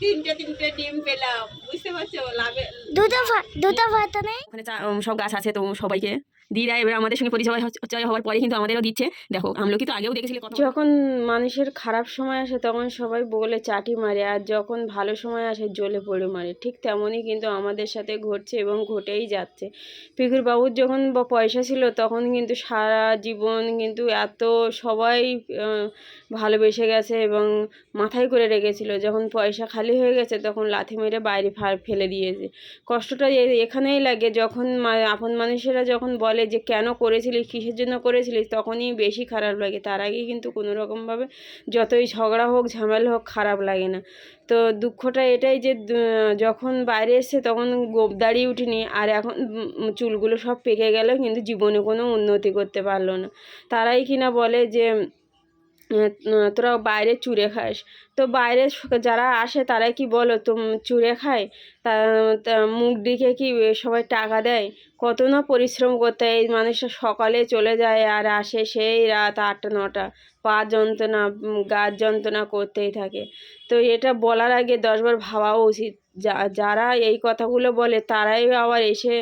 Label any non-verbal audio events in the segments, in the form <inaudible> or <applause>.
তিনটে তিনটে ডিম পেলাম। বুঝতে পারছ? লাভে দুটো দুটো ভাত নেই? ওখানে সব গাছ আছে তো সবাইকে দেয় এবার আমাদের সঙ্গে পরিচয় হচ্ছে- হওয়ার পরে কিন্তু আমাদেরও দিচ্ছে। দেখো আমলকি তো আগেও দেখেছিলে যখন মানুষের খারাপ সময় আসে তখন সবাই বলে চাটি মারে আর যখন ভালো সময় আসে জ্বলে পড়ে মারে। ঠিক তেমনই কিন্তু আমাদের সাথে ঘটছে এবং ঘটেই যাচ্ছে। পিকুর বাবুর যখন পয়সা ছিল তখন কিন্তু সারা জীবন কিন্তু এত সবাই ভালোবেসে গেছে এবং মাথায় করে রেখেছিল। যখন পয়সা খালি হয়ে গেছে, তখন লাথি মেরে বাইরে ফেলে দিয়েছে। কষ্টটা এখানেই লাগে, যখন আপন মানুষেরা যখন বলে যে, কেন করেছিলিস? কিসের জন্য করেছিলিস? তখনই বেশি খারাপ লাগে। তার আগে কিন্তু কোনো রকমভাবে যতই ঝগড়া হোক, ঝামেলা হোক, খারাপ লাগে না। তো দুঃখটা এটাই যে যখন বাইরে এসছে, তখন গোপ দাঁড়িয়ে উঠিনি। আর এখন চুলগুলো সব পেকে গেল, কিন্তু জীবনে কোনো উন্নতি করতে পারল না। তারাই কিনা বলে যে তোরা বাইরে চুড়ে খাস। তো বাইরে যারা আসে, তারাই কি বলো, তুম চুড়ে খায়? তা তা মুখ দিকে কি সবাই টাকা দেয়? কত না পরিশ্রম করতে এই মানুষটা সকালে চলে যায় আর আসে সেই রাত আটটা, নটা। পা যন্ত্রণা গার যন্ত্রণা করতেই থাকে। তো এটা বলার আগে দশবার ভাবাও উচিত। যারা এই কথাগুলো বলে তারাই আবার এসে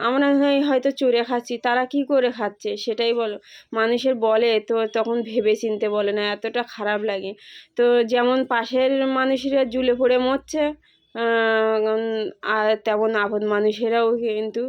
আমরা হয়- হয়তো চুরে খাচ্ছি, তারা কি করে খাচ্ছে সেটাই বলো। মানুষের বলে তো তখন ভেবে চিনতে বলে না, এতটা খারাপ লাগে। তো যেমন পাশের মানুষেরা জুলে পড়ে মরছে আর তেমন আপন মানুষেরাও কিন্তু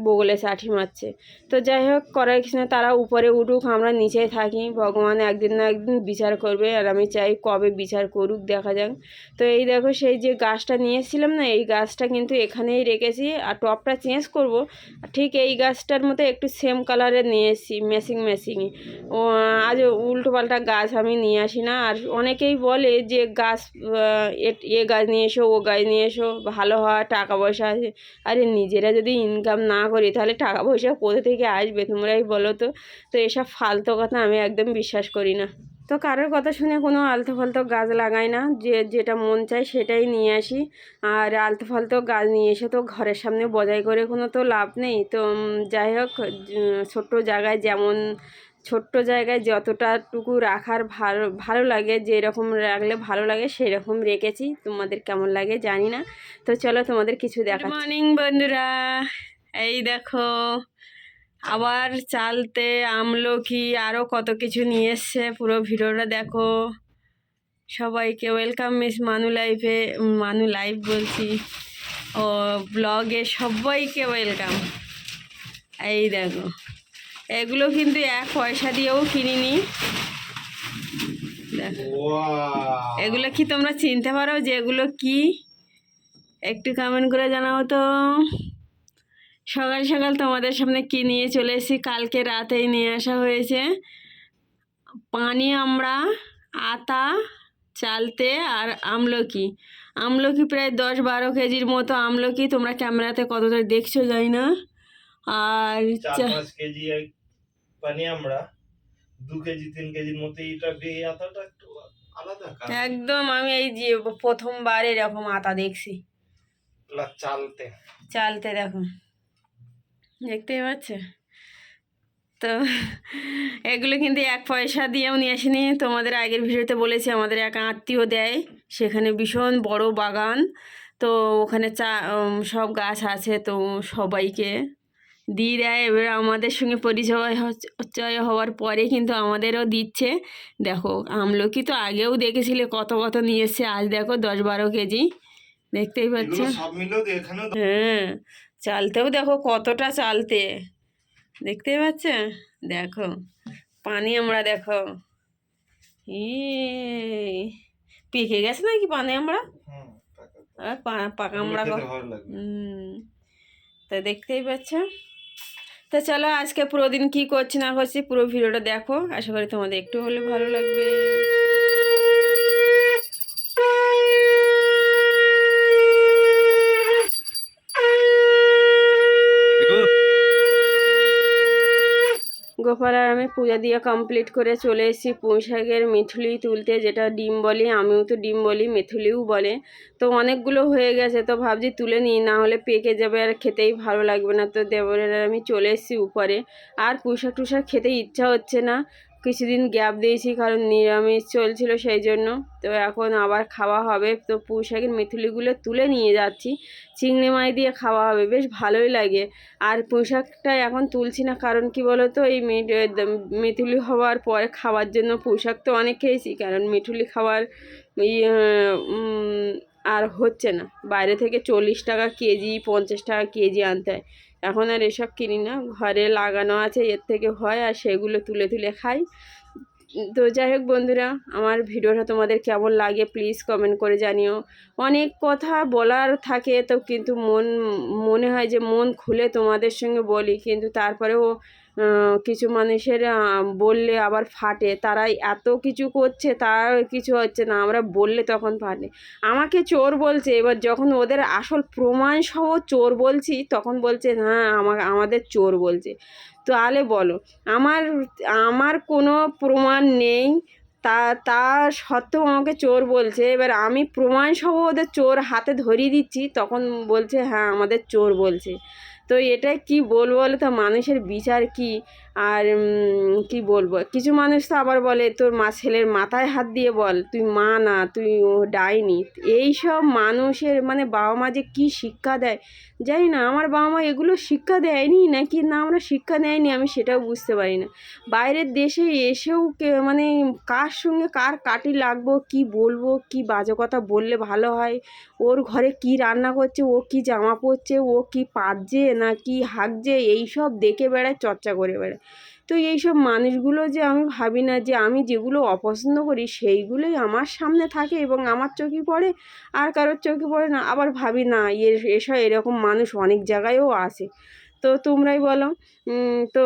বগলে চাঠি মারছে। তো যাই হোক, করার কিছু না, তারা উপরে উঠুক, আমরা নিচেই থাকি। ভগবান একদিন না একদিন বিচার করবে, আর আমি চাই কবে বিচার করুক, দেখা যাক। তো এই দেখো, সেই যে গাছটা নিয়ে এসেছিলাম না, এই গাছটা কিন্তু এখানেই রেখেছি, আর টপটা চেঞ্জ করব। ঠিক এই গাছটার মতো একটু সেম কালারে নিয়ে এসেছি ম্যাচিং ম্যাচিংয়ে ও, আজ উল্টো পাল্টা গাছ আমি নিয়ে আসি না, আর অনেকেই বলে যে গাছ এ- এ গাছ নিয়ে এসো, ও গাছ নিয়ে এসো, ভালো হয়, টাকা পয়সা আছে। আরে নিজেরা যদি ইনকাম না করি তাহলে টাকা পয়সা কোথা থেকে আসবে তোমরাই বলো তো? তো এসব ফালতু কথা আমি একদম বিশ্বাস করি না। তো কারোর কথা শুনে কোনো আলতো ফালতো গাছ লাগাই না যে যেটা মন চায় সেটাই নিয়ে আসি। আর আলতো ফালতো গাছ নিয়ে এসে তো ঘরের সামনে বজায় করে কোনো তো লাভ নেই। তো যাই হোক ছোট্ট জায়গায় যেমন ছোট্ট জায়গায় যতটাটুকু রাখার ভালো ভালো লাগে যেরকম রাখলে ভালো লাগে সেরকম রেখেছি। তোমাদের কেমন লাগে জানি না। তো চলো তোমাদের কিছু দেখা মর্নিং বন্ধুরা। এই দেখো আবার চালতে আমলকি আরও কত কিছু নিয়ে এসছে। পুরো ভিডিওটা দেখো। সবাইকে ওয়েলকাম মিস মানু লাইফে মানু লাইফ বলছি। ও ব্লগে সবাইকে ওয়েলকাম। এই দেখো এগুলো কিন্তু এক পয়সা দিয়েও কিনিনি। দেখো এগুলো কি তোমরা চিনতে পারো যে এগুলো কি? একটু কমেন্ট করে জানাও তো। সকাল সকাল তোমাদের সামনে কি নিয়ে চলে এসেছি? কালকে রাতেই নিয়ে আসা হয়েছে। পানি আমরা আতা চালতে আর আমলকি। আমলকি প্রায় দশ বারো কেজির মতো আমলকি। তোমরা ক্যামেরাতে কতটা দেখছ যাই না। আর কেজি পানি আমরা। দু কেজি তিন কেজির মতো এটা আতাটা একটু আলাদা একদম আমি এই যে প্রথমবার এরকম আতা দেখছি। চালতে। চালতে দেখো। দেখতেই পাচ্ছে তো <laughs> এগুলো কিন্তু এক পয়সা দিয়েও নিয়ে আসিনি। তোমাদের আগের ভিডিওতে বলেছি আমাদের এক আত্মীয় দেয়। সেখানে ভীষণ বড় বাগান। তো ওখানে চা সব গাছ আছে তো সবাইকে দিয়ে দেয়। এবার আমাদের সঙ্গে পরিচয় হচ- পরিচয় হওয়ার পরে কিন্তু আমাদেরও দিচ্ছে। দেখো আমলকি তো আগেও দেখেছিলে কত কত নিয়ে এসছে। আজ দেখো দশ বারো কেজি। দেখতেই পাচ্ছ হ্যাঁ। চালতেও দেখো কতটা চালতে। দেখতেই পাচ্ছ? দেখো পানি আমরা দেখো। ই পেকে গেছে নাকি পানি আমরা? হুম, আর পা- পাকা আমরা তা দেখতেই পাচ্ছ? তো চলো আজকে পুরো দিন কী করছি না করছি পুরো ভিডিওটা দেখো। আশা করি তোমাদের একটু হলে ভালো লাগবে। গোপাল আর আমি পূজা দিয়ে কমপ্লিট করে চলে এসেছি পুঁই মিথুলি তুলতে, যেটা ডিম বলি, আমিও তো ডিম বলি, মিথুলিও বলে। তো অনেকগুলো হয়ে গেছে, তো ভাবছি তুলে নিই, না হলে পেকে যাবে আর খেতেই ভালো লাগবে না। তো দেবরের আমি চলে এসেছি উপরে। আর পুঁশাক টুসাক খেতে ইচ্ছা হচ্ছে না। কিছুদিন গ্যাপ দিয়েছি কারণ নিরামিষ চলছিল সেই জন্য। তো এখন আবার খাওয়া হবে। তো পুঁই শাকের মেথুলিগুলো তুলে নিয়ে যাচ্ছি। চিংড়ি মাছ দিয়ে খাওয়া হবে বেশ ভালোই লাগে। আর পুঁই শাকটা এখন তুলছি না কারণ কি বলো তো এই মেথুলি হওয়ার পরে খাওয়ার জন্য পুঁই শাক তো অনেক খেয়েছি কারণ মেথুলি খাওয়ার ইয়ে, আর হচ্ছে না। বাইরে থেকে চল্লিশ টাকা কেজি পঞ্চাশ টাকা কেজি আনতে হয়। এখন আর এসব কিনি না। ঘরে লাগানো আছে, এর থেকে হয়, আর সেগুলো তুলে তুলে খাই। তো যাই হোক বন্ধুরা, আমার ভিডিওটা তোমাদের কেমন লাগে প্লিজ কমেন্ট করে জানিও। অনেক কথা বলার থাকে তো কিন্তু মন, মনে হয় যে মন খুলে তোমাদের সঙ্গে বলি, কিন্তু তারপরেও কিছু মানুষের বললে আবার ফাটে। তারাই এত কিছু করছে, তার কিছু হচ্ছে না, আমরা বললে তখন ফাটে। আমাকে চোর বলছে, এবার যখন ওদের আসল প্রমাণ সহ চোর বলছি, তখন বলছে হ্যাঁ আমা, আমাদের চোর বলছে। তাহলে বলো, আমার আমার কোনো প্রমাণ নেই। তা তা সত্ত্বেও আমাকে চোর বলছে। এবার আমি প্রমাণ সহ ওদের চোর হাতে ধরিয়ে দিচ্ছি, তখন বলছে হ্যাঁ আমাদের চোর বলছে। তো এটা কি বলব বলো তো? মানুষের বিচার কি? আর কি বলব? কিছু মানুষ তো আবার বলে, তোর মা, ছেলের মাথায় হাত দিয়ে বল, তুই মা না, তুই ডাইনি। এই সব মানুষের মানে বাবা মা যে কী শিক্ষা দেয়, জানি না, আমার বাবা মা এগুলো শিক্ষা দেয়নি নাকি না আমরা শিক্ষা দেয়নি আমি সেটাও বুঝতে পারি না। বাইরের দেশে এসেও মানে কার সঙ্গে কার কাটি লাগবো, কি বলব, কি বাজে কথা বললে ভালো হয়, ওর ঘরে কি রান্না করছে, ও কি জামা পরছে, ও কি পাচ্ছে না কি হাঁকছে, এইসব দেখে বেড়ায়, চর্চা করে বেড়ায়। তো এইসব মানুষগুলো যে আমি ভাবি না যে আমি যেগুলো অপছন্দ করি সেইগুলোই আমার সামনে থাকে এবং আমার চোখে পড়ে আর কারোর চোখে পড়ে না। আবার ভাবি না এর এসব এরকম মানুষ অনেক জায়গায়ও আসে তো তোমরাই বলো তো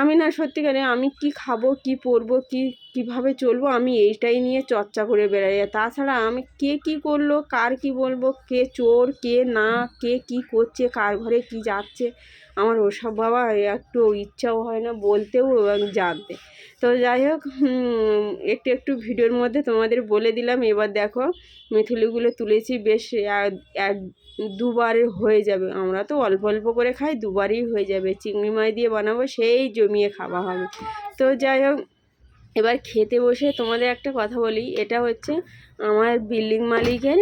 আমি না সত্যিকারে আমি কি খাব, কি পরবো, কি, কীভাবে চলবো, আমি এইটাই নিয়ে চর্চা করে বেড়াই। তাছাড়া আমি কে কি করল, কার কি বলব, কে চোর, কে না, কে কি করছে, কার ঘরে কি যাচ্ছে আমার ওসব বাবা একটু ইচ্ছাও হয় না বলতেও এবং জানতে। তো যাই হোক একটু একটু ভিডিওর মধ্যে তোমাদের বলে দিলাম। এবার দেখো, মেথুলিগুলো তুলেছি বেশ, এক- দুবারে হয়ে যাবে। আমরা তো অল্প অল্প করে খাই, দুবারই হয়ে যাবে। চিংড়ি মাছ দিয়ে বানাবো, সেই জমিয়ে খাওয়া হবে। তো যাই হোক, এবার খেতে বসে তোমাদের একটা কথা বলি। এটা হচ্ছে আমার বিল্ডিং মালিকের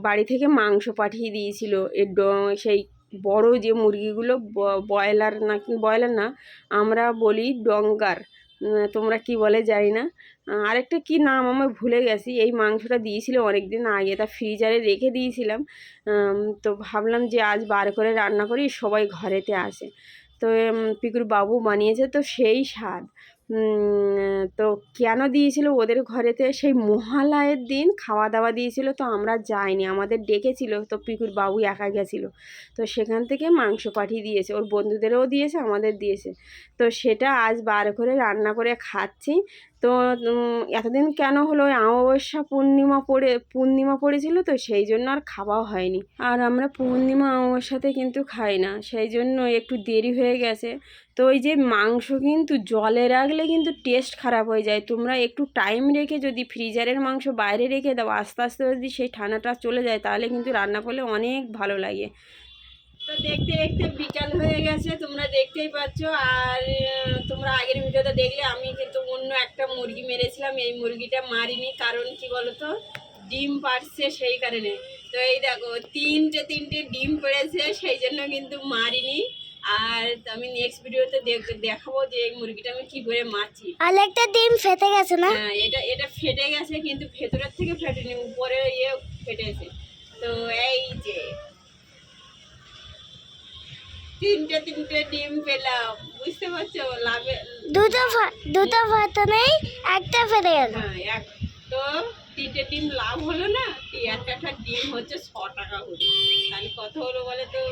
বাড়ি থেকে মাংস পাঠিয়ে দিয়েছিল। সেই বড় যে মুরগিগুলো ব্রয়লার নাকি ব্রয়লার না, আমরা বলি ডঙ্গার। তোমরা কি বলে জানি না। আরেকটা কি নাম আমি ভুলে গেছি, এই মাংসটা দিয়েছিল অনেক দিন আগে, তা ফ্রিজারে রেখে দিয়েছিলাম। তো ভাবলাম যে আজ বার করে রান্না করি, সবাই ঘরেতে আসে। তো পিকুর বাবু বানিয়েছে, তো সেই স্বাদ। তো কেন দিয়েছিল ওদের ঘরেতে? সেই মহালয়ের দিন খাওয়া দাওয়া দিয়েছিল, তো আমরা যাইনি। আমাদের ডেকেছিল, তো পিকুর বাবু একা গেছিল। তো সেখান থেকে মাংস পাঠিয়ে দিয়েছে। ওর বন্ধুদেরও দিয়েছে, আমাদের দিয়েছে। তো সেটা আজ বার করে রান্না করে খাচ্ছি। তো এতদিন কেন হলো? অমাবস্যা পূর্ণিমা পড়ে, পূর্ণিমা পড়েছিল তো, সেই জন্য আর খাওয়া হয়নি। আর আমরা পূর্ণিমা অমাবস্যাতে কিন্তু খাই না, সেই জন্য একটু দেরি হয়ে গেছে। তো ওই যে মাংস কিন্তু জলে রাখলে কিন্তু টেস্ট খারাপ হয়ে যায়। তোমরা একটু টাইম রেখে যদি ফ্রিজারের মাংস বাইরে রেখে দাও, আস্তে আস্তে যদি সেই ঠান্ডাটা চলে যায়, তাহলে কিন্তু রান্না করলে অনেক ভালো লাগে। তো দেখতে দেখতে বিকাল গেছে তোমরা দেখতেই পাচ্ছ। আর তোমরা আগের ভিডিওতে দেখলে আমি কিন্তু অন্য একটা মুরগি মেরেছিলাম। এই মুরগিটা মারিনি কারণ কি বলতো? ডিম পাড়ছে সেই কারণে। তো এই দেখো তিনটে তিনটে ডিম পড়েছে সেই জন্য কিন্তু মারিনি। আর আমি নেক্সট ভিডিওতে দেখ- দেখাবো যে এই মুরগিটা আমি কি করে মারছি। আর একটা ডিম ফেটে গেছে না? হ্যাঁ এটা এটা ফেটে গেছে কিন্তু ভেতরের থেকে ফেটেনি উপরে ইয়ে ফেটেছে। তো এই যে তিনটে তিনটে ডিম পেলাম। বুঝতে পারছ? লাভে দুটো দুটো ফাটা নেই একটা ফেটে গেছে হ্যাঁ এক তো তিনটে ডিম লাভ হলো না? এই একটা একটা ডিম হচ্ছে ছ টাকা করে। তাহলে কত হলো বলে তো?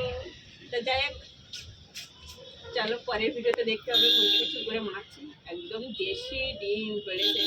যাই হোক। চলো পরের ভিডিওতে দেখতে হবে মুরগিটা কী করে মারছি। একদম দেশি ডিম পেড়েছে।